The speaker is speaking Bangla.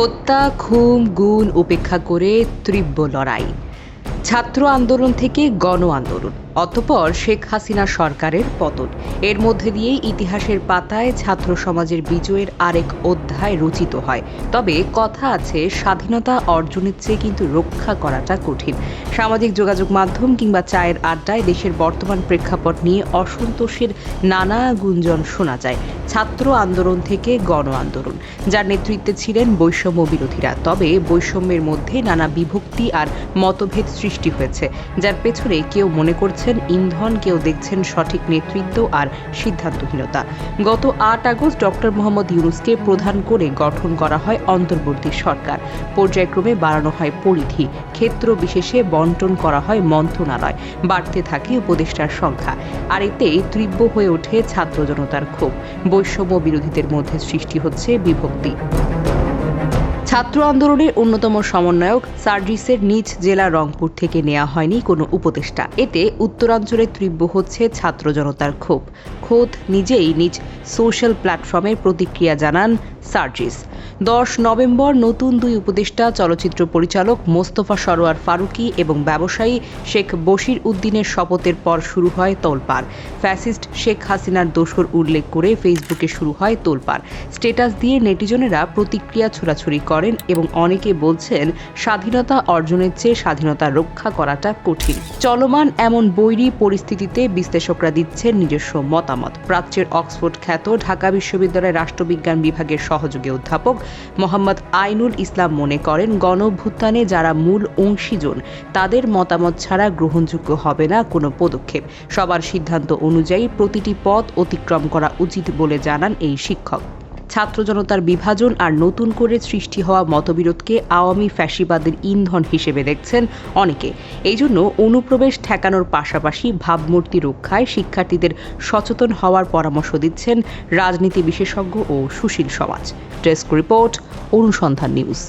হত্যা খুম গুণ উপেক্ষা করে তীব্র লড়াই। ছাত্র আন্দোলন থেকে গণ আন্দোলন। অতঃপর শেখ হাসিনা সরকারের পতন। এর মধ্যে দিয়েই ইতিহাসের পাতায় ছাত্র সমাজের বিজয়ের আরেক অধ্যায় রচিত হয়। তবে কথা আছে, স্বাধীনতা অর্জনের চেয়ে কিন্তু রক্ষা করাটা কঠিন। সামাজিক যোগাযোগ মাধ্যম কিংবা চায়ের আড্ডায় দেশের বর্তমান প্রেক্ষাপট নিয়ে অসন্তোষের নানা গুঞ্জন শোনা যায়। ছাত্র আন্দোলন থেকে গণ আন্দোলন। যার নেতৃত্বে ছিলেন বৈষম্য বিরোধীরা। তবে বৈষম্যের মধ্যে নানা বিভক্তি আর মতভেদ সৃষ্টি হয়েছে, যার পেছনে কেউ মনে করছেন ইন্ধন, কেউ দেখছেন সঠিক নেতৃত্ব আর সিদ্ধান্তহীনতা। গত আট আগস্ট ডক্টর মোহাম্মদ ইউনুসকে প্রধান করে গঠন করা হয় অন্তর্বর্তী সরকার। পর্যায়ক্রমে বাড়ানো হয় পরিধি, ক্ষেত্র বিশেষে বন্টন করা হয় মন্ত্রণালয়। বাড়তে থাকে উপদেষ্টার সংখ্যা, আর এতে তীব্র হয়ে ওঠে ছাত্র জনতার ক্ষোভ। বৈষম্য বিরোধীদের মধ্যে সৃষ্টি হচ্ছে বিভক্তি। ছাত্র আন্দোলনের অন্যতম সমন্বয়ক সার্জিসের নিজ জেলা রংপুর থেকে নেওয়া হয়নি কোনো উপদেষ্টা। এতে উত্তরাঞ্চলে তীব্র হচ্ছে ছাত্র জনতার ক্ষোভ। খোদ নিজেই নিজ সোশ্যাল প্ল্যাটফর্মে প্রতিক্রিয়া জানান সার্জিস। দশ নভেম্বর নতুন দুই উপদেষ্টা, চলচ্চিত্র পরিচালক মোস্তফা সরোয়ার ফারুকী এবং ব্যবসায়ী শেখ বশির উদ্দিনের শপথের পর শুরু হয় তোলপাড়। ফ্যাসিস্ট শেখ হাসিনার দোসর উল্লেখ করে ফেসবুকে শুরু হয় তোলপাড়। স্ট্যাটাস দিয়ে নেটিজনেরা প্রতিক্রিয়া ছোড়াছুড়ি করেন এবং অনেকে বলছেন স্বাধীনতা অর্জনের চেয়ে স্বাধীনতা রক্ষা করাটা কঠিন। চলমান এমন বৈরী পরিস্থিতিতে বিশ্লেষকরা দিচ্ছেন নিজস্ব মতামত। প্রাচ্যের অক্সফোর্ড খ্যাত ঢাকা বিশ্ববিদ্যালয়ের রাষ্ট্রবিজ্ঞান বিভাগের সহযোগী অধ্যাপক মোহাম্মদ আইনুল ইসলাম মনে করেন, গণভ্যুত্থানে যারা মূল অংশীজন, তাদের মতামত ছাড়া গ্রহণযোগ্য হবে না কোনো পদক্ষেপ। সবার সিদ্ধান্ত অনুযায়ী প্রতিটি পথ অতিক্রম করা উচিত বলে জানান এই শিক্ষক। ছাত্র জনতার বিভাজন আর নতুন করে সৃষ্টি হওয়া মতবিরোধকে আওয়ামী ফ্যাসিবাদের ইন্ধন হিসেবে দেখছেন অনেকে। এই জন্য অনুপ্রবেশ ঠেকানোর পাশাপাশি ভাবমূর্তি রক্ষায় শিক্ষার্থীদের সচেতন হওয়ার পরামর্শ দিচ্ছেন রাজনীতি বিশেষজ্ঞ ও সুশীল সমাজ। ডেস্ক রিপোর্ট, অনুসন্ধান নিউজ।